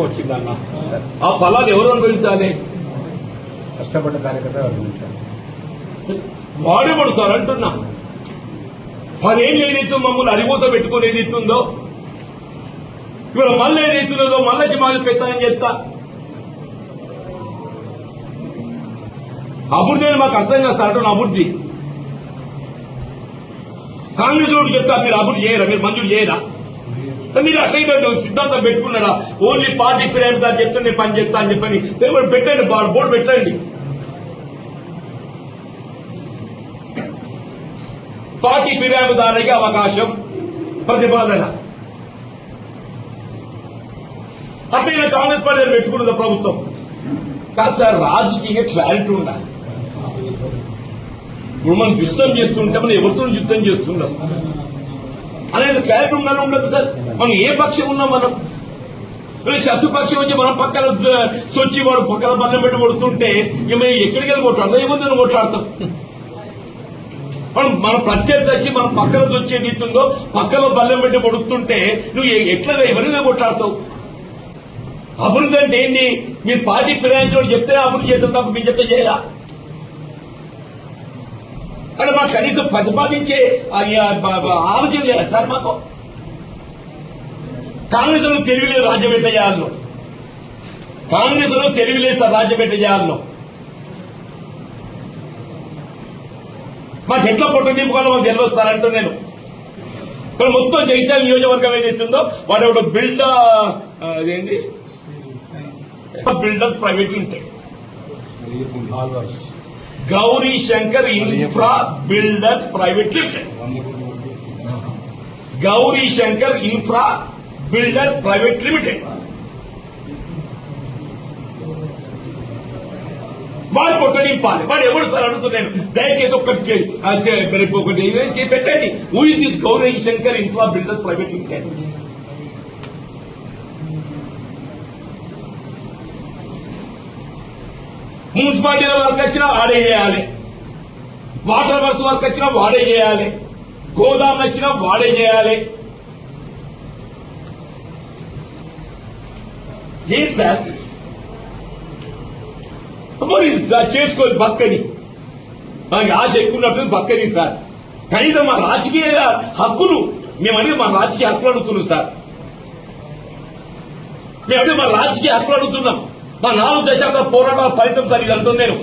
వచ్చిందన్న ఆ ఫలాలు ఎవరు అనుభవించాలి? కష్టపడ్డ కార్యకర్త వాడేవాడు సార్ అంటున్నా. పదేళ్ళు ఏదైతే మమ్మల్ని అరిగోత పెట్టుకుని ఏదైతుందో ఇవాళ మళ్ళీ ఏదైతున్నదో మళ్ళీ మాకు పెత్తనం చేస్తా. అభివృద్ధి అని మాకు అర్థం కాదు సార్ అంటున్నా అభివృద్ధి కాంగ్రెస్ వాడు చెప్తా మీరు అభివృద్ధి చేయరా మీరు మంజూరు చేయరా? మీరు అసలు సిద్ధాంతం పెట్టుకున్నారా ఓన్లీ పార్టీ ఫిర్యాదు చెప్తే నేను పని చేస్తా అని చెప్పని తెలుగు పెట్టండి బా- బోర్డు పెట్టండి పార్టీ ఫిర్యాదుదారునికి అవకాశం ప్రతిపాదన అట్లయినా కాంగ్రెస్ పార్టీ పెట్టుకున్నది ప్రభుత్వం కాదు సార్ రాజకీయంగా క్లారిటీ ఉండాలి ఇప్పుడు మనం యుద్ధం చేస్తుంటే మనం ఎవరితో యుద్ధం చేస్తున్నాం అనేది క్లారిటీ ఉండదు సార్. మనం ఏ పక్షం ఉన్నాం మనం శత్రుపక్షం వచ్చి మనం పక్కన సొచ్చి వాడు పక్కన బల్లం పెట్టి కొడుతుంటే ఇక మేము ఎక్కడికి వెళ్ళి కొట్లాడతాం ఏముందని కొట్లాడతాం మనం మన ప్రత్యర్థి వచ్చి మనం పక్కన వచ్చే నీతుందో పక్కలో బల్లెం పెట్టి కొడుతుంటే నువ్వు ఎట్లా ఎవరిగా కొట్లాడతావు? అభివృద్ధి అంటే ఏంది? మీరు పార్టీ ఫిరాయించడం చెప్తే అభివృద్ధి చేస్తాం తప్ప మీరు చెప్తే చేయరా? అంటే మాకు కనీసం ప్రతిపాదించే ఆలోచన చేయాలి సార్ మాకు కాంగ్రెస్లో తెలివిలేదు రాజ్యం చేయాలను కాంగ్రెస్లో తెలివిలేదు సార్ రాజ్యం చేయాలను మాకు ఎట్లా పొట్టు నింపుకోవాలో మాకు తెలియస్తారంటూ నేను. ఇక్కడ మొత్తం జగిత్యాల నియోజకవర్గం ఏదైతుందో వాడు ఒకడు బిల్డ అదేంటి? బిల్డర్స్ ప్రైవేట్ ఉంటాయి. All works Gauri Shankar infra builders private limited Gauri Shankar infra builders private limited వాడు పొట్ట నింపాలి వాడు ఎవడు సార్ అడుగుతున్నాను దయచేసి ఒక్కటి చేయి. ఆ చే- రేపు ఒకటి ఏదైనా చేయి పెట్టండి ఊరి తీసు Gauri Shankar infra builders private limited మున్సిపాలిటీల work వచ్చినా వాడే చేయాలి. వాటర్ వర్క్స్ వర్క్ వచ్చినా వాడే చేయాలి. గోదాం వచ్చినా వాడే చేయాలి. ఏం సార్? మరి సార్ చేసుకోవాలి బతకని. మనకి ఆశ ఎక్కువ ఉన్నట్టు బతకని సార్. కనీసం మా రాజకీయ హక్కులు మేము అనేది మా రాజకీయ హక్కులు అడుగుతున్నాం సార్. మేము అంటే మా రాజకీయ హక్కులు అడుగుతున్నాం. మా నాలుగు దశాబ్ద పోరాటాల ఫలితం సార్ ఇది అంటున్నాను